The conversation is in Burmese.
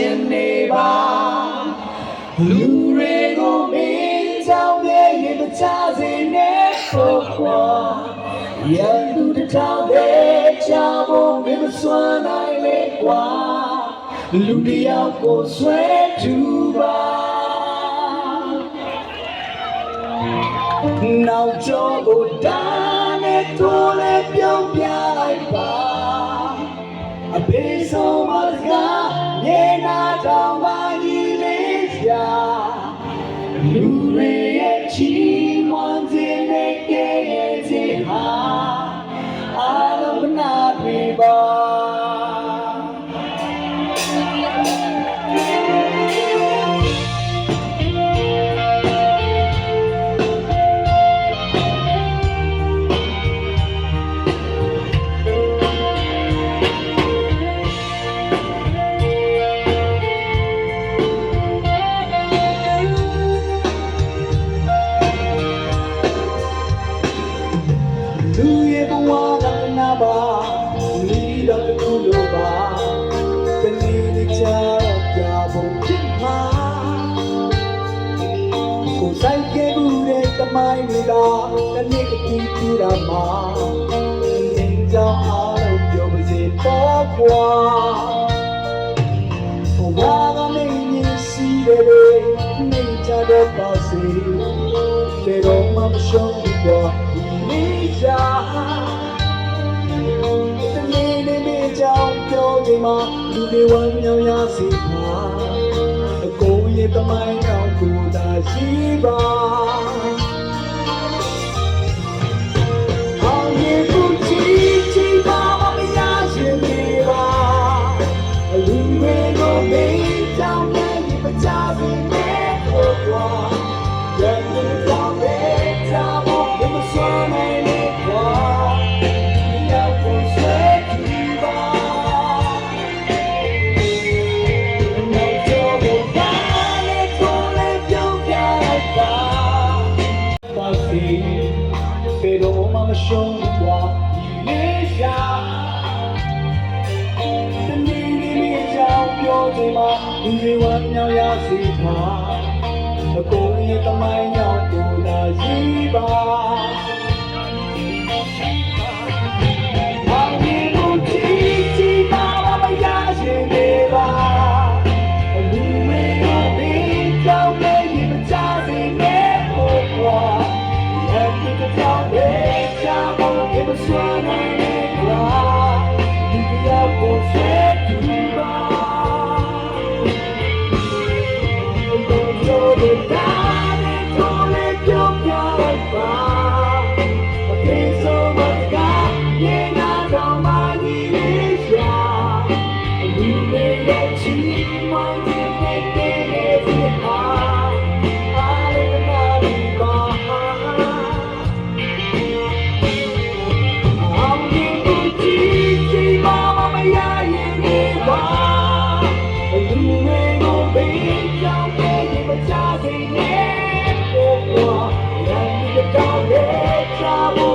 ရှင်နေပါလူတွေကိုမင်းကြောင့်ရဲ့ရေပချစေနဲ့ဖို့ကွာရန်သူတစ်ထောင်ရဲ့ချဖို့မင်းမစွမ်းနိုင်လေကွာလူတယောက်ကိုဆွဲတူပါနောက်ကျော်ကိုတားနဲ့ထိုးလဲပြောင်းပြလိုက်ပါအဖေဆုံးမစကားမြေနာ တောင်ပါကြီးလေးရှာလူတွေရဲ့ချီးမွမ်းခြင်းနဲ့ကဲရဲ့ခြင်းဟာအားလုံးနာပြီပါ ရဲ့ဘဝကနာပါမိတော့တစ်ခုလိုပါတနေ့နေ့ချာတော့ပြဖို့ဖြစ်မှာကိုဆိုင်ကဲဘူးတဲ့တမိုင်းတွေကတနေ့တစ်ခုပြတာမှာနေကြောင်အားလုံးပြောပါစေပေါ့ကွာဘဝကနေမြင်စီတယ်လေနေကြတော့ပါစေแต่တော့ မမရှုံးဘူးကွာဒီနေ့ချာတနေ့နေ့နေ့ကြောင်ပြောချိန်မှာလူတွေဝမ်းမြောက်ရစီပါအကိုရဲ့တမိုင်းအောင်ကိုသာရှိပါ တော့မမရှုံးဘူးကွာဒီလေးရှာတနေ့နေ့နေ့ကြောင်ပြောချိန်မှာလူတွေဝမ်းမြောက်ရ တော့ ရဲ့ချာ